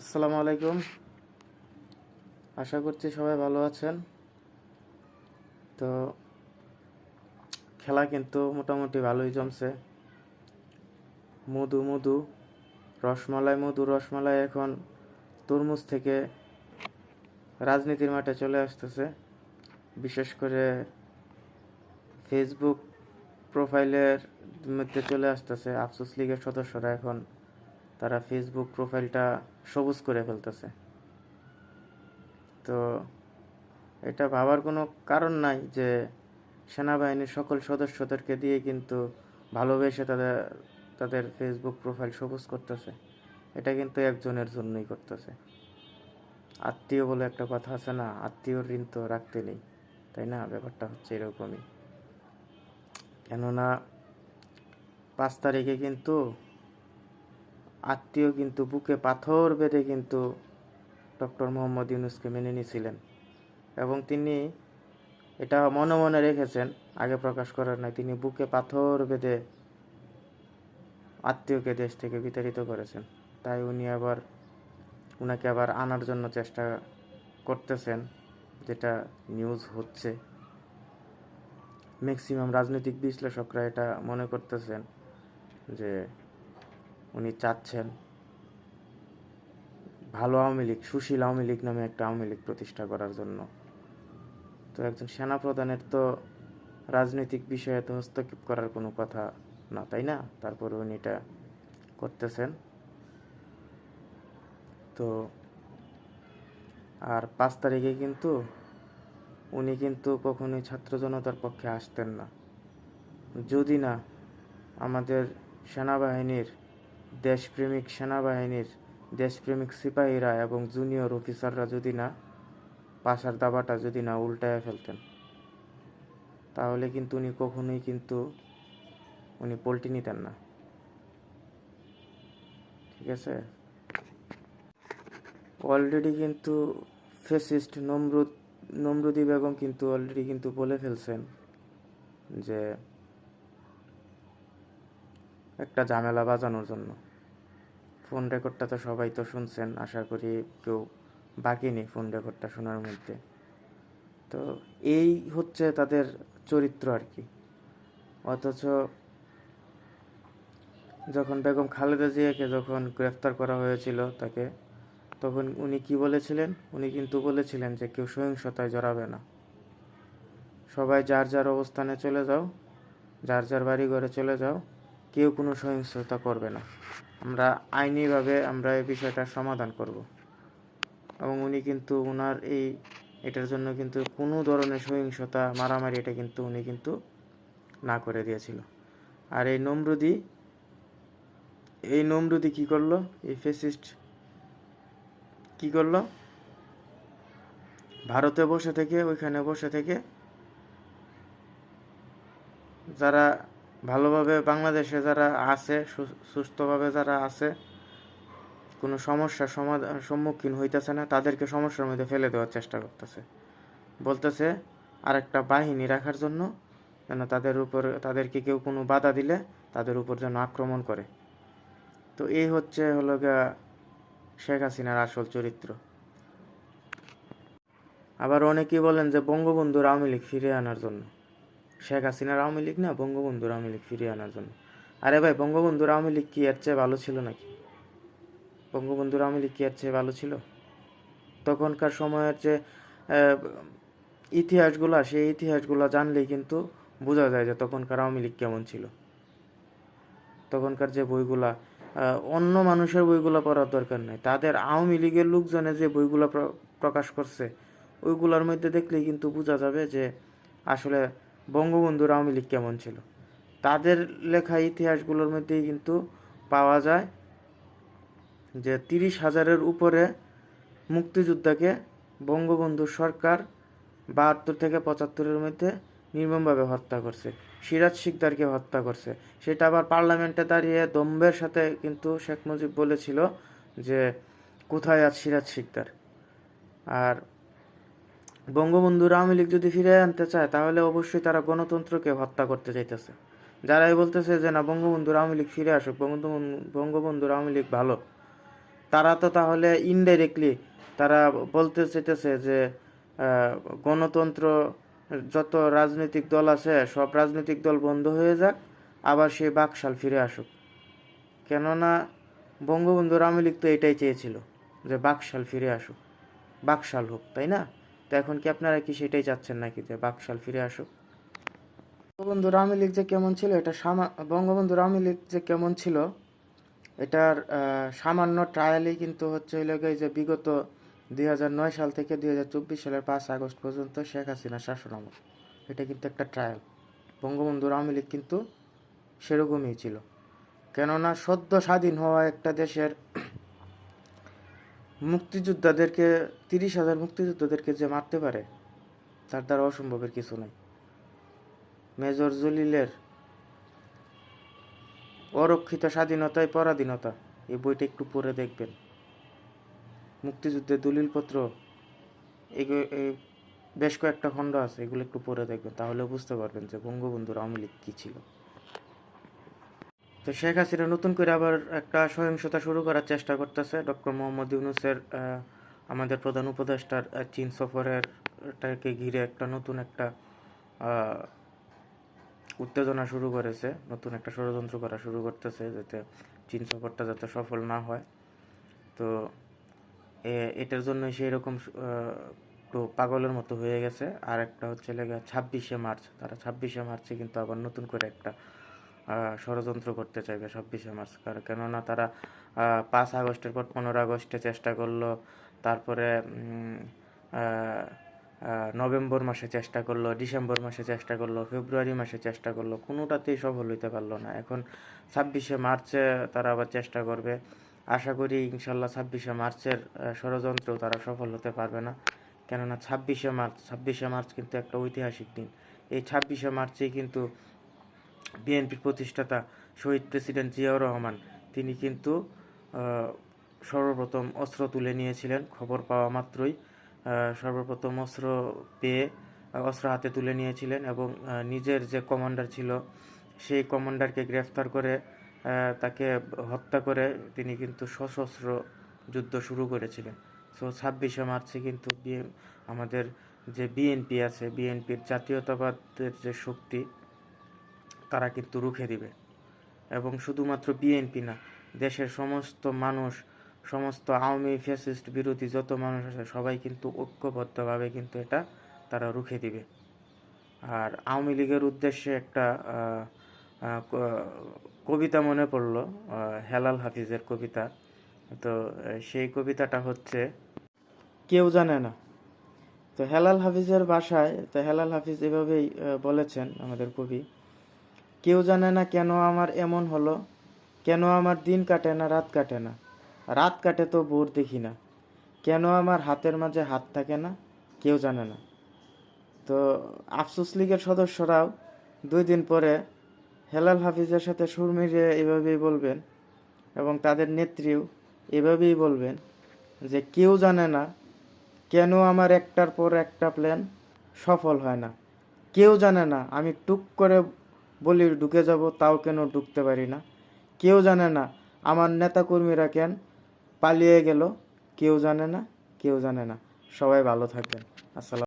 আসসালামু আলাইকুম। আশা করছি সবাই ভালো আছেন। তো খেলা কিন্তু মোটামুটি ভালোই জমছে। মধু মধু, রসমালাই মধু, রসমালাই এখন তরমুজ থেকে রাজনীতির মাঠে চলে আসতেছে। বিশেষ করে ফেসবুক প্রোফাইলের মধ্যে চলে আসতেছে। আফসোস লীগের সদস্যরা এখন তারা ফেসবুক প্রোফাইলটা সবুজ করে ফেলতেছে। তো এটা ভাবার কোনো কারণ নাই যে সেনাবাহিনীর সকল সদস্যদেরকে দিয়ে কিন্তু ভালোবেসে তাদের তাদের ফেসবুক প্রোফাইল সবুজ করতেছে। এটা কিন্তু একজনের জন্যই করতেছে। আত্মীয় বলে একটা কথা আছে না, আত্মীয়র ঋণ তো রাখতে নেই, তাই না? ব্যাপারটা হচ্ছে এরকমই। কেননা পাঁচ তারিখে কিন্তু আত্মীয় কিন্তু বুকে পাথর বেঁধে কিন্তু ডক্টর মোহাম্মদ ইউনুসকে মেনে নিয়েছিলেন এবং তিনি এটা মনে মনে রেখেছেন, আগে প্রকাশ করার নাই তিনি বুকে পাথর বেঁধে আত্মীয়কে দেশ থেকে বিতাড়িত করেছেন। তাই উনি আবার, উনাকে আবার আনার জন্য চেষ্টা করতেছেন, যেটা নিউজ হচ্ছে। ম্যাক্সিমাম রাজনৈতিক বিশ্লেষকরা এটা মনে করতেছেন যে উনি চাচ্ছেন ভালো আওয়ামী লীগ, সুশীল আওয়ামী লীগ নামে একটা আওয়ামী লীগ প্রতিষ্ঠা করার জন্য। তো একজন সেনাপ্রধানের তো রাজনৈতিক বিষয়ে তো হস্তক্ষেপ করার কোনো কথা না, তাই না? তারপরে উনি এটা করতেছেন। তো আর পাঁচ তারিখে কিন্তু উনি কিন্তু কখনোই ছাত্র জনতার পক্ষে আসতেন না। যদি না আমাদের সেনাবাহিনীর দেশপ্রেমিক সেনাবাহিনীর দেশপ্রেমিক সিপাহীরা এবং জুনিয়র অফিসাররা যদি না, পাশার দাবাটা যদি না উল্টায় ফেলতেন, তাহলে কিন্তু উনি কখনোই কিন্তু উনি পোল্টি নিতেন না। ঠিক আছে? অলরেডি কিন্তু ফেসিস্ট নমরুদ, নমরুদি বেগম কিন্তু অলরেডি কিন্তু বলে ফেলছেন যে একটা ঝামেলা বাজানোর জন্য। ফোন রেকর্ডটা তো সবাই তো শুনছেন, আশা করি কেউ বাকি নেই ফোন রেকর্ডটা শোনার মধ্যে। তো এই হচ্ছে তাদের চরিত্র আর কি। অথচ যখন বেগম খালেদা জিয়াকে যখন গ্রেফতার করা হয়েছিল তাকে, তখন উনি কি বলেছিলেন? উনি কিন্তু বলেছিলেন যে কেউ সহিংসতায় জড়াবে না। সবাই যার যার অবস্থানে চলে যাও, যার যার বাড়ি ঘরে চলে যাও কেউ কোনো সহিংসতা করবে না। আমরা আইনিভাবে আমরা এই বিষয়টা সমাধান করব। এবং উনি কিন্তু ওনার এই এটার জন্য কিন্তু কোনো ধরনের সহিংসতা, মারামারি এটা কিন্তু উনি কিন্তু না করে দিয়েছিল। আর এই নমরুদি এই নমরুদি কি করল? এই ফেসিস্ট কি করল? ভারতে বসে থেকে, ওইখানে বসে থেকে যারা ভালোভাবে বাংলাদেশে যারা আছে সুস্থভাবে যারা আছে, কোনো সমস্যার সমাধান সম্মুখীন হইতেছে না, তাদেরকে সমস্যার মধ্যে ফেলে দেওয়ার চেষ্টা করতেছে। বলতেছে আরেকটা বাহিনী রাখার জন্য যেন তাদের উপর, তাদেরকে কেউ কোনো বাধা দিলে তাদের উপর যেন আক্রমণ করে। তো এই হচ্ছে হলো গিয়া শেখ হাসিনার আসল চরিত্র। আবার অনেকেই বলেন যে বঙ্গবন্ধুর আওয়ামী লীগ ফিরিয়ে আনার জন্য। শেখ হাসিনার আওয়ামী লীগ না? বঙ্গবন্ধুর আওয়ামী লীগ ফিরিয়ে আনার জন্য। আরে ভাই, বঙ্গবন্ধুর আওয়ামী লীগ কি এর চেয়ে ভালো ছিল নাকি? বঙ্গবন্ধুর আওয়ামী লীগ কি এর চেয়ে ভালো ছিল? তখনকার সময়ের যে ইতিহাসগুলা, সেই ইতিহাসগুলো জানলেই কিন্তু বোঝা যায় যে তখনকার আওয়ামী লীগ কেমন ছিল। তখনকার যে বইগুলা অন্য মানুষের বইগুলো পড়ার দরকার নেই। তাদের আওয়ামী লীগের লোকজনে যে বইগুলো প্র- প্রকাশ করছে, ওইগুলোর মধ্যে দেখলেই কিন্তু বোঝা যাবে যে আসলে বঙ্গবন্ধুর আওয়ামী লীগ কেমন ছিল? তাদের লেখা ইতিহাসগুলোর মধ্যেই কিন্তু পাওয়া যায় যে তিরিশ হাজারের উপরে মুক্তিযোদ্ধাকে বঙ্গবন্ধু সরকার বাহাত্তর থেকে পঁচাত্তরের মধ্যে নির্মমভাবে হত্যা করছে। সিরাজ শিকদারকে হত্যা করছে। সেটা আবার পার্লামেন্টে দাঁড়িয়ে দম্বের সাথে কিন্তু শেখ মুজিব বলেছিল যে, কোথায় আজ সিরাজ শিকদার? আর বঙ্গবন্ধুর আওয়ামী লীগ যদি ফিরে আনতে চায়, তাহলে অবশ্যই তারা গণতন্ত্রকে হত্যা করতে চাইতেছে। যারাই বলতেছে যে, না, বঙ্গবন্ধুর আওয়ামী লীগ ফিরে আসুক, বঙ্গবন্ধু, বঙ্গবন্ধুর আওয়ামী লীগ ভালো। তারা তো তাহলে ইনডাইরেক্টলি তারা বলতে চাইতেছে যে গণতন্ত্র যত রাজনৈতিক দল আছে, সব রাজনৈতিক দল বন্ধ হয়ে যাক, আবার সেই বাকশাল ফিরে আসুক। কেননা বঙ্গবন্ধুর আওয়ামী লীগ তো এটাই চেয়েছিল, যে বাকশাল ফিরে আসুক। বাকশাল হোক, তাই না? তো এখন কি আপনারা কি সেটাই চাচ্ছেন নাকি যে বাকশাল ফিরে আসুক? বঙ্গবন্ধুর আওয়ামী লীগ যে কেমন ছিল, এটা সামা বঙ্গবন্ধুর আওয়ামী লীগ যে কেমন ছিল, এটার সামান্য ট্রায়ালই কিন্তু হচ্ছে হইল যে বিগত দুই সাল থেকে দুই হাজার চব্বিশ সালের পাঁচ আগস্ট পর্যন্ত শেখ হাসিনা শাসনামল এটা কিন্তু একটা ট্রায়াল বঙ্গবন্ধুর আওয়ামী লীগ কিন্তু সেরকমই ছিল। কেননা সদ্য স্বাধীন হওয়া একটা দেশের মুক্তিযোদ্ধাদেরকে, তিরিশ হাজার মুক্তিযোদ্ধাদেরকে যে মারতে পারে, তার দ্বারা অসম্ভবের কিছু নাই। মেজর জলিলের অরক্ষিত স্বাধীনতায় পরাধীনতা। এই বইটা একটু পড়ে দেখবেন। মুক্তিযুদ্ধের দলিলপত্র, এগু- এই বেশ কয়েকটা খণ্ড আছে, এগুলো একটু পড়ে দেখবেন, তাহলে বুঝতে পারবেন যে বঙ্গবন্ধুর আওয়ামী লীগ কী ছিল। তো শেখ হাসিনা নতুন করে আবার একটা সহিংসতা শুরু করার চেষ্টা করতেছে। ডক্টর মোহাম্মদ ইউনুসের আমাদের প্রধান উপদেষ্টার চীন সফরের টাকে ঘিরে একটা নতুন একটা উত্তেজনা শুরু করেছে। নতুন একটা ষড়যন্ত্র করা শুরু করতেছে যাতে চীন সফরটা যাতে সফল না হয়। তো এটার জন্য সেই রকম একটু পাগলের মতো হয়ে গেছে। আর একটা হচ্ছে লেগে ছাব্বিশে মার্চ। তারা ছাব্বিশে মার্চে কিন্তু আবার নতুন করে একটা ষড়যন্ত্র করতে চাইবে ছাব্বিশে মার্চ কারণ, কেননা তারা পাঁচ আগস্টের পর পনেরো আগস্টে চেষ্টা করল, তারপরে নভেম্বর মাসে চেষ্টা করল, ডিসেম্বর মাসে চেষ্টা করল, ফেব্রুয়ারি মাসে চেষ্টা করল, কোনোটাতেই সফল হইতে পারল না। এখন ছাব্বিশে মার্চে তারা আবার চেষ্টা করবে। আশা করি ইনশাল্লাহ ছাব্বিশে মার্চের ষড়যন্ত্রেও তারা সফল হতে পারবে না। কেননা ছাব্বিশে মার্চ ছাব্বিশে মার্চ কিন্তু একটা ঐতিহাসিক দিন। এই ছাব্বিশে মার্চেই কিন্তু বিএনপির প্রতিষ্ঠাতা শহীদ প্রেসিডেন্ট জিয়াউর রহমান, তিনি কিন্তু সর্বপ্রথম অস্ত্র তুলে নিয়েছিলেন। খবর পাওয়া মাত্রই সর্বপ্রথম অস্ত্র পেয়ে অস্ত্র হাতে তুলে নিয়েছিলেন এবং নিজের যে কমান্ডার ছিল, সেই কমান্ডারকে গ্রেফতার করে তাকে হত্যা করে তিনি কিন্তু সশস্ত্র যুদ্ধ শুরু করেছিলেন। সো ছাব্বিশে মার্চে কিন্তু আমাদের যে বিএনপি আছে, বিএনপির জাতীয়তাবাদের যে শক্তি তারা কিন্তু রুখে দিবে। এবং শুধুমাত্র বিএনপি না, দেশের সমস্ত মানুষ, সমস্ত আওয়ামী ফ্যাসিস্ট বিরোধী যত মানুষ আছে, সবাই কিন্তু ঐক্যবদ্ধভাবে কিন্তু এটা তারা রুখে দিবে। আর আওয়ামী লীগের উদ্দেশ্যে একটা কবিতা মনে পড়ল হেলাল হাফিজের কবিতা। তো সেই কবিতাটা হচ্ছে, কেউ জানে না। তো হেলাল হাফিজের বাসায় তো হেলাল হাফিজ এভাবেই বলেছেন আমাদের কবি কেউ জানে না কেন আমার এমন হলো। কেন আমার দিন কাটে না, রাত কাটে না? রাত কাটে তো ভোর দেখি না। কেন আমার হাতের মাঝে হাত থাকে না? কেউ জানে না। তো আফসোস লীগের সদস্যরাও দুই দিন পরে হেলাল হাফিজের সাথে সুর মিলিয়ে এভাবেই বলবেন এবং তাদের নেত্রীও এভাবেই বলবেন যে কেউ জানে না কেন আমার একটার পর একটা প্ল্যান সফল হয় না। কেউ জানে না, আমি টুক করে বলি, ঢুকে যাব, তাও কেন ঢুকতে পারি না? কেউ জানে না। আমার নেতাকর্মীরা কেন পালিয়ে গেল? কেউ জানে না, কেউ জানে না। সবাই ভালো থাকবেন। আসসালাম